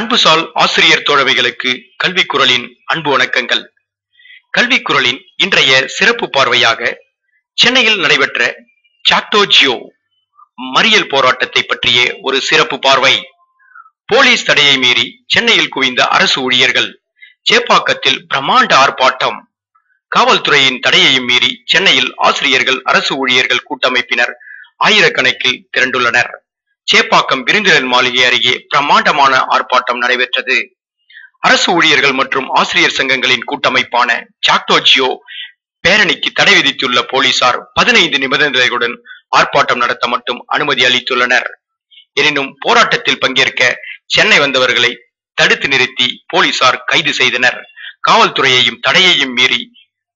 அன்புசால் ஆசிரியர் தோழமைகளுக்கு கல்வி குரலின் அன்பு வணக்கங்கள். கல்வி குரலின் இன்றைய சிறப்பு பார்வையாக சென்னையில் நடைபெற்ற சாக்டோஜியோ மறியல் போராட்டத்தை பற்றிய ஒரு சிறப்பு பார்வை. போலீஸ் தடையை மீறி சென்னையில் குவிந்த அரசு ஊழியர்கள் சேப்பாக்கத்தில் பிரம்மாண்ட ஆர்ப்பாட்டம். காவல்துறையின் தடையையும் மீறி சென்னையில் ஆசிரியர்கள் அரசு ஊழியர்கள் கூட்டமைப்பினர் ஆயிரக்கணக்கில் திரண்டுள்ளனர். சேப்பாக்கம் விருந்தினர் மாளிகை அருகே பிரம்மாண்டமான ஆர்ப்பாட்டம் நடைபெற்றது. அரசு ஊழியர்கள் மற்றும் ஆசிரியர் சங்கங்களின் கூட்டமைப்பான சாக்டோஜியோ பேரணிக்கு தடை விதித்துள்ள போலீசார் பதினைந்து நிபந்தனைகளுடன் ஆர்ப்பாட்டம் நடத்த மட்டும் அனுமதி அளித்துள்ளனர். எனினும் போராட்டத்தில் பங்கேற்க சென்னை வந்தவர்களை தடுத்து நிறுத்தி போலீசார் கைது செய்தனர். காவல்துறையையும் தடையையும் மீறி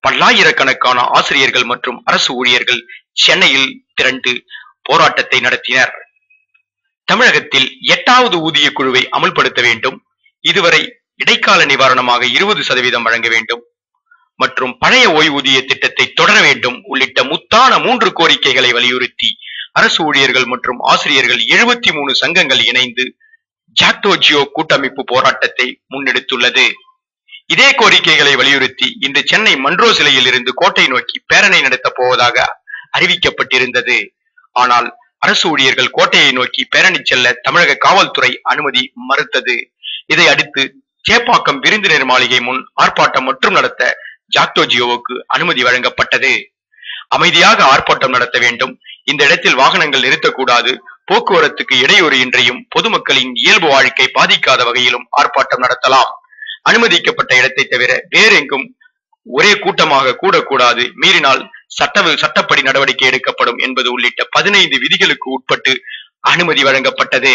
பல்லாயிரக்கணக்கான ஆசிரியர்கள் மற்றும் அரசு ஊழியர்கள் சென்னையில் திரண்டு போராட்டத்தை நடத்தினர். தமிழகத்தில் எட்டாவது ஊதிய குழுவை அமல்படுத்த வேண்டும். இதுவரை இடைக்கால நிவாரணமாக இருபது சதவீதம் வழங்க வேண்டும். மற்றும் பழைய ஓய்வூதிய திட்டத்தை தொடர வேண்டும். உள்ளிட்ட முத்தான மூன்று கோரிக்கைகளை வலியுறுத்தி அரசு ஊழியர்கள் மற்றும் ஆசிரியர்கள் எழுபத்தி மூணு சங்கங்கள் இணைந்து ஜாக்டோ ஜியோ கூட்டமைப்பு போராட்டத்தை முன்னெடுத்துள்ளது. இதே கோரிக்கைகளை வலியுறுத்தி இன்று சென்னை மன்றோ சிலையில் இருந்து கோட்டை நோக்கி பேரணி நடத்தப் போவதாக அறிவிக்கப்பட்டிருந்தது. ஆனால் அரசு ஊழியர்கள் கோட்டையை நோக்கி பேரணி செல்ல தமிழக காவல்துறை அனுமதி மறுத்தது. இதை அடுத்து சேப்பாக்கம் விருந்தினர் மாளிகை முன் ஆர்ப்பாட்டம் மற்றும் நடத்த ஜாக்டோஜியோவுக்கு அனுமதி வழங்கப்பட்டது. அமைதியாக ஆர்ப்பாட்டம் நடத்த வேண்டும். இந்த இடத்தில் வாகனங்கள் நிறுத்தக்கூடாது. போக்குவரத்துக்கு இடையூறு இன்றியும் பொதுமக்களின் இயல்பு வாழ்க்கை பாதிக்காத வகையிலும் ஆர்ப்பாட்டம் நடத்தலாம். அனுமதிக்கப்பட்ட இடத்தை தவிர வேறெங்கும் ஒரே கூட்டமாக கூடக்கூடாது. மீறினால் சட்ட சட்டப்படி நடவடிக்கை எடுக்கப்படும் என்பது உள்ளிட்ட பதினைந்து விதிகளுக்கு உட்பட்டு அனுமதி வழங்கப்பட்டது.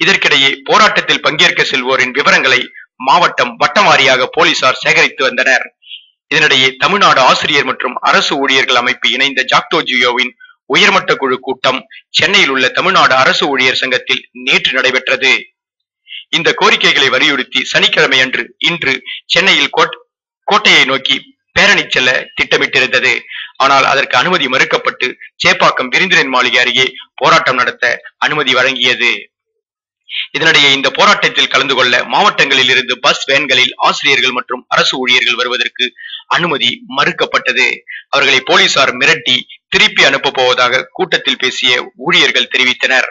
இதற்கிடையே போராட்டத்தில் பங்கேற்க செல்வோரின் விவரங்களை மாவட்டம் வட்டமாரியாக போலீசார் சேகரித்து வந்தனர். இதனிடையே தமிழ்நாடு ஆசிரியர் மற்றும் அரசு ஊழியர்கள் அமைப்பு இணைந்த ஜாக்டோ ஜியோவின் உயர்மட்ட குழு கூட்டம் சென்னையில் உள்ள தமிழ்நாடு அரசு ஊழியர் சங்கத்தில் நேற்று நடைபெற்றது. இந்த கோரிக்கைகளை வலியுறுத்தி சனிக்கிழமை அன்று இன்று சென்னையில் கோட்டையை நோக்கி பேரணி செல்ல திட்டமிட்டிருந்தது. ஆனால் அதற்கு அனுமதி மறுக்கப்பட்டு சேப்பாக்கம் விருந்தினர் மாளிகை அருகே போராட்டம் நடத்த அனுமதி வழங்கியது. இதனிடையே இந்த போராட்டத்தில் கலந்து கொள்ள மாவட்டங்களில் இருந்து பஸ் வேன்களில் ஆசிரியர்கள் மற்றும் அரசு ஊழியர்கள் வருவதற்கு அனுமதி மறுக்கப்பட்டது. அவர்களை போலீசார் மிரட்டி திருப்பி அனுப்ப போவதாக கூட்டத்தில் பேசிய ஊழியர்கள் தெரிவித்தனர்.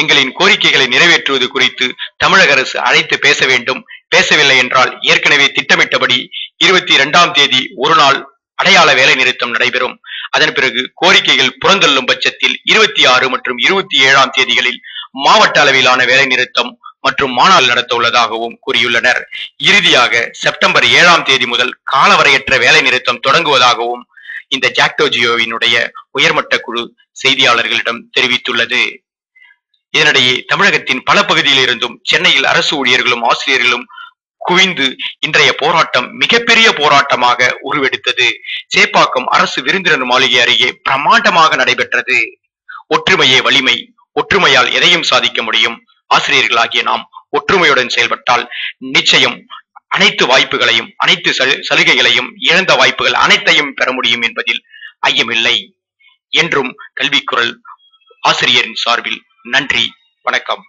எங்களின் கோரிக்கைகளை நிறைவேற்றுவது குறித்து தமிழக அரசு அழைத்து பேச வேண்டும். பேசவில்லை என்றால் ஏற்கனவே திட்டமிட்டபடி இருபத்தி இரண்டாம் தேதி ஒரு நாள் அடையாள வேலை நிறுத்தம் நடைபெறும். அதன் பிறகு கோரிக்கைகள் புறந்தள்ளும் பட்சத்தில் இருபத்தி ஆறு மற்றும் இருபத்தி ஏழாம் தேதிகளில் மாவட்ட அளவிலான வேலை நிறுத்தம் மற்றும் மாநாள் நடத்த உள்ளதாகவும் கூறியுள்ளனர். இறுதியாக செப்டம்பர் ஏழாம் தேதி முதல் காலவரையற்ற வேலை நிறுத்தம் தொடங்குவதாகவும் இந்த ஜாக்டோஜியோவினுடைய உயர்மட்ட குழு செய்தியாளர்களிடம் தெரிவித்துள்ளது. இதனிடையே தமிழகத்தின் பல பகுதியில் இருந்தும் சென்னையில் அரசு ஊழியர்களும் ஆசிரியர்களும் குவிந்து இன்றைய போராட்டம் மிகப்பெரிய போராட்டமாக உருவெடுத்தது. சேப்பாக்கம் அரசு விருந்தினர் மாளிகை அருகே பிரமாண்டமாக நடைபெற்றது. ஒற்றுமையே வலிமை ஒற்றுமையால் எதையும் சாதிக்க முடியும். ஆசிரியர்களாகிய நாம் ஒற்றுமையுடன் செயல்பட்டால் நிச்சயம் அனைத்து வாய்ப்புகளையும் அனைத்து சலுகைகளையும் இழந்த வாய்ப்புகள் அனைத்தையும் பெற முடியும் என்பதில் ஐயமில்லை. என்றும் கல்விக்குரல் ஆசிரியரின் சார்பில் நன்றி வணக்கம்.